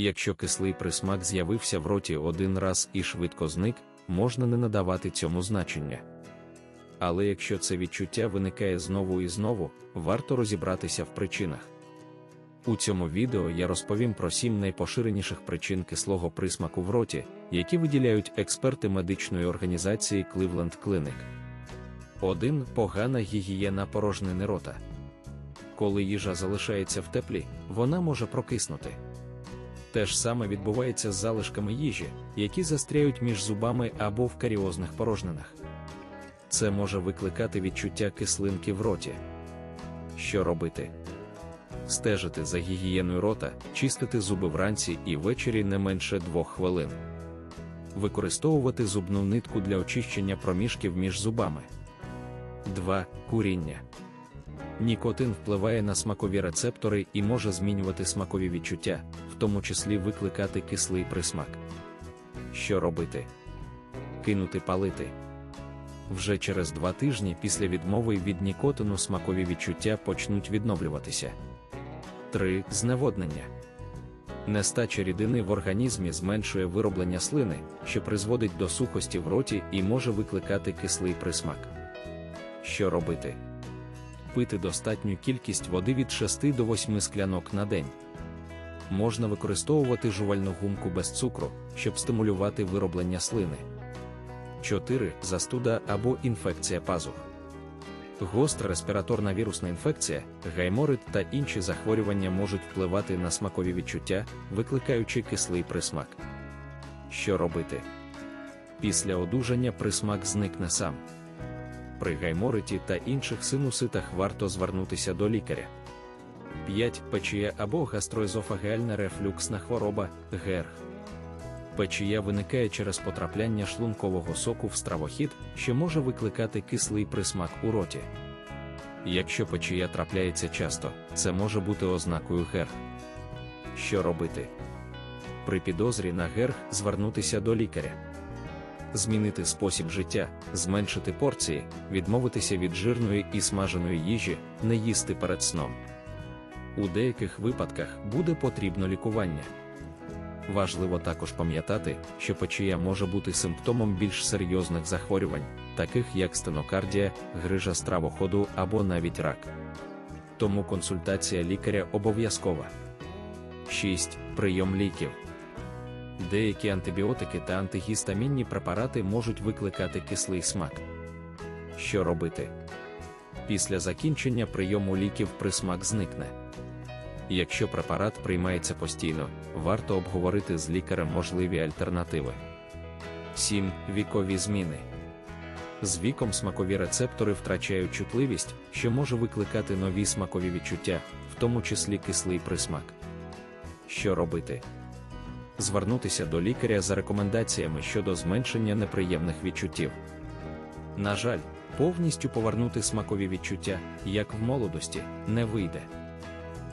Якщо кислий присмак з'явився в роті один раз і швидко зник, можна не надавати цьому значення. Але якщо це відчуття виникає знову і знову, варто розібратися в причинах. У цьому відео я розповім про сім найпоширеніших причин кислого присмаку в роті, які виділяють експерти медичної організації Cleveland Clinic. 1. Погана гігієна порожнини рота. Коли їжа залишається в теплі, вона може прокиснути. Те ж саме відбувається з залишками їжі, які застряють між зубами або в каріозних порожнинах. Це може викликати відчуття кислинки в роті. Що робити? Стежити за гігієною рота, чистити зуби вранці і ввечері не менше 2 хвилин. Використовувати зубну нитку для очищення проміжків між зубами. 2. Куріння. Нікотин впливає на смакові рецептори і може змінювати смакові відчуття, в тому числі викликати кислий присмак. Що робити? Кинути палити. Вже через два тижні після відмови від нікотину смакові відчуття почнуть відновлюватися. 3. Зневоднення. Нестача рідини в організмі зменшує вироблення слини, що призводить до сухості в роті і може викликати кислий присмак. Що робити? Пити достатню кількість води від 6 до 8 склянок на день. Можна використовувати жувальну гумку без цукру, щоб стимулювати вироблення слини. 4. Застуда або інфекція пазух. Гостра респіраторна вірусна інфекція, гайморит та інші захворювання можуть впливати на смакові відчуття, викликаючи кислий присмак. Що робити? Після одужання присмак зникне сам. При гаймориті та інших синуситах варто звернутися до лікаря. 5. Печія або гастроезофагеальна рефлюксна хвороба ГЕРГ. Печія виникає через потрапляння шлункового соку в стравохід, що може викликати кислий присмак у роті. Якщо печія трапляється часто, це може бути ознакою ГЕРГ. Що робити? При підозрі на ГЕРГ звернутися до лікаря. Змінити спосіб життя, зменшити порції, відмовитися від жирної і смаженої їжі, не їсти перед сном. У деяких випадках буде потрібно лікування. Важливо також пам'ятати, що печія може бути симптомом більш серйозних захворювань, таких як стенокардія, грижа стравоходу або навіть рак. Тому консультація лікаря обов'язкова. 6. Прийом ліків. Деякі антибіотики та антигістамінні препарати можуть викликати кислий смак. Що робити? Після закінчення прийому ліків присмак зникне. Якщо препарат приймається постійно, варто обговорити з лікарем можливі альтернативи. 7. Вікові зміни. З віком смакові рецептори втрачають чутливість, що може викликати нові смакові відчуття, в тому числі кислий присмак. Що робити? Звернутися до лікаря за рекомендаціями щодо зменшення неприємних відчуттів. На жаль, повністю повернути смакові відчуття, як в молодості, не вийде.